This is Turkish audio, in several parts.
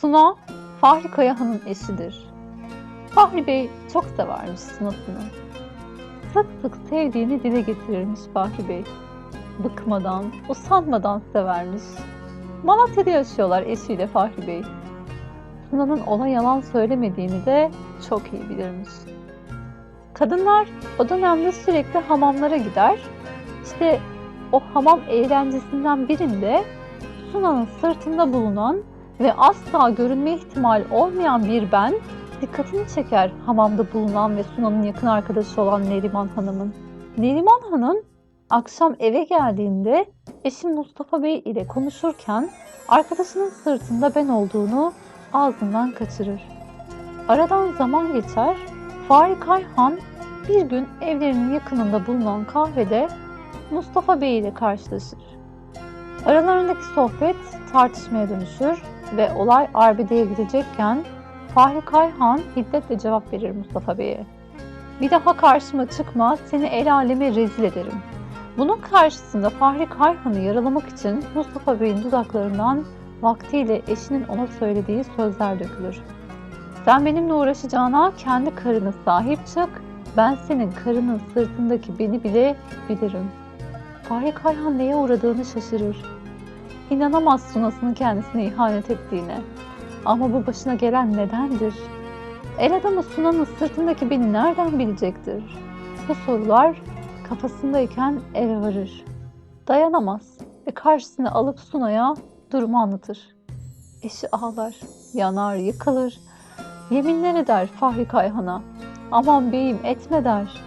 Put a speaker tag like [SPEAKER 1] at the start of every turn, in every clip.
[SPEAKER 1] Suna, Fahri Kayahan'ın eşidir. Fahri Bey çok severmiş Suna'sını. Sık sık sevdiğini dile getirirmiş Fahri Bey. Bıkmadan, usanmadan severmiş. Malatya'da yaşıyorlar eşiyle Fahri Bey. Suna'nın ona yalan söylemediğini de çok iyi bilirmiş. Kadınlar o dönemde sürekli hamamlara gider. İşte o hamam eğlencesinden birinde Suna'nın sırtında bulunan ve asla görünme ihtimali olmayan bir ben dikkatini çeker hamamda bulunan ve Suna'nın yakın arkadaşı olan Neriman Hanım'ın. Neriman Hanım akşam eve geldiğinde eşi Mustafa Bey ile konuşurken arkadaşının sırtında ben olduğunu ağzından kaçırır. Aradan zaman geçer, Fahri Kayhan bir gün evlerinin yakınında bulunan kahvede Mustafa Bey ile karşılaşır. Aralarındaki sohbet tartışmaya dönüşür ve olay arbedeye gidecekken Fahri Kayhan hiddetle cevap verir Mustafa Bey'e. Bir daha karşıma çıkma, seni el aleme rezil ederim. Bunun karşısında Fahri Kayhan'ı yaralamak için Mustafa Bey'in dudaklarından vaktiyle eşinin ona söylediği sözler dökülür. Sen benimle uğraşacağına kendi karına sahip çık, ben senin karının sırtındaki beni bile bilirim. Fahri Kayhan neye uğradığını şaşırır. İnanamaz Suna'sının kendisine ihanet ettiğine. Ama bu başına gelen nedendir? El adamı Suna'nın sırtındaki beni nereden bilecektir? Bu sorular kafasındayken eve varır. Dayanamaz ve karşısına alıp Suna'ya durumu anlatır. Eşi ağlar, yanar, yıkılır. Yeminler eder Fahri Kayhan'a. Aman beyim etme der.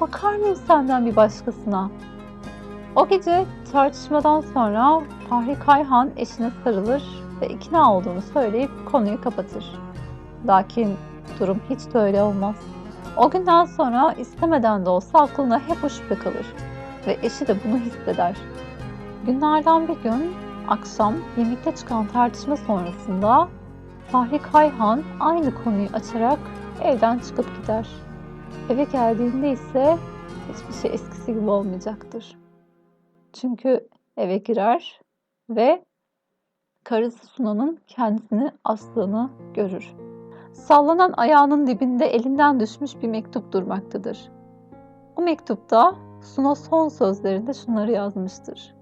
[SPEAKER 1] Bakar mıyım senden bir başkasına? O gece tartışmadan sonra Fahri Kayhan eşine sarılır ve ikna olduğunu söyleyip konuyu kapatır. Lakin durum hiç de öyle olmaz. O günden sonra istemeden de olsa aklına hep o şüphe kalır ve eşi de bunu hisseder. Günlerden bir gün akşam yemekte çıkan tartışma sonrasında Fahri Kayhan aynı konuyu açarak evden çıkıp gider. Eve geldiğinde ise hiçbir şey eskisi gibi olmayacaktır. Çünkü eve girer ve karısı Suna'nın kendisini astığını görür. Sallanan ayağının dibinde elinden düşmüş bir mektup durmaktadır. O mektupta Suna son sözlerinde şunları yazmıştır.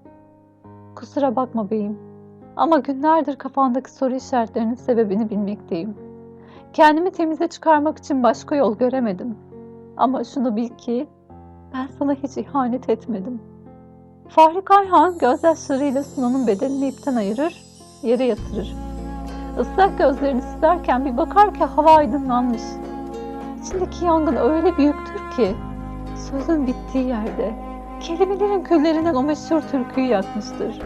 [SPEAKER 1] Kusura bakma beyim ama günlerdir kafandaki soru işaretlerinin sebebini bilmekteyim. Kendimi temize çıkarmak için başka yol göremedim. Ama şunu bil ki ben sana hiç ihanet etmedim. Fahri Kayhan gözyaşlarıyla Suna'nın bedenini ipten ayırır, yere yatırır. Islak gözlerini silerken bir bakar ki hava aydınlanmış. İçindeki yangın öyle büyüktür ki sözün bittiği yerde kelimelerin küllerinden o meşhur türküyü yakmıştır.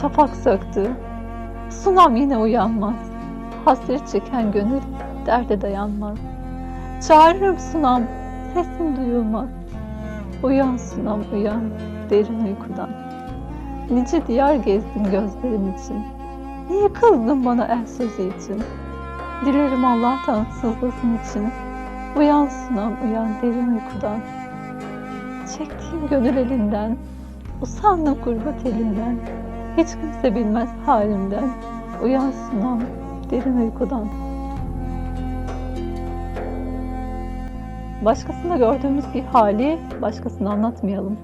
[SPEAKER 1] Şafak söktü. Sunam yine uyanmaz. Hasret çeken gönül derde dayanmaz. Çağırırım sunam, sesin duyulmaz. Uyan sunam uyan, derin uykudan. Nice diyar gezdin gözlerin için. Niye kızdın bana el sözü için? Dilerim Allah'tan sızlasın için. Uyan sunam uyan derin uykudan. Çektiğim gönül elinden, usandım gurbet elinden. Hiç kimse bilmez halimden. Uyan sunam derin uykudan. Başkasında gördüğümüz bir hali başkasına anlatmayalım.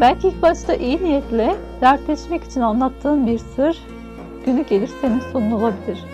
[SPEAKER 1] Belki ilk başta iyi niyetle dertleşmek için anlattığın bir sır günü gelir senin sonun olabilir.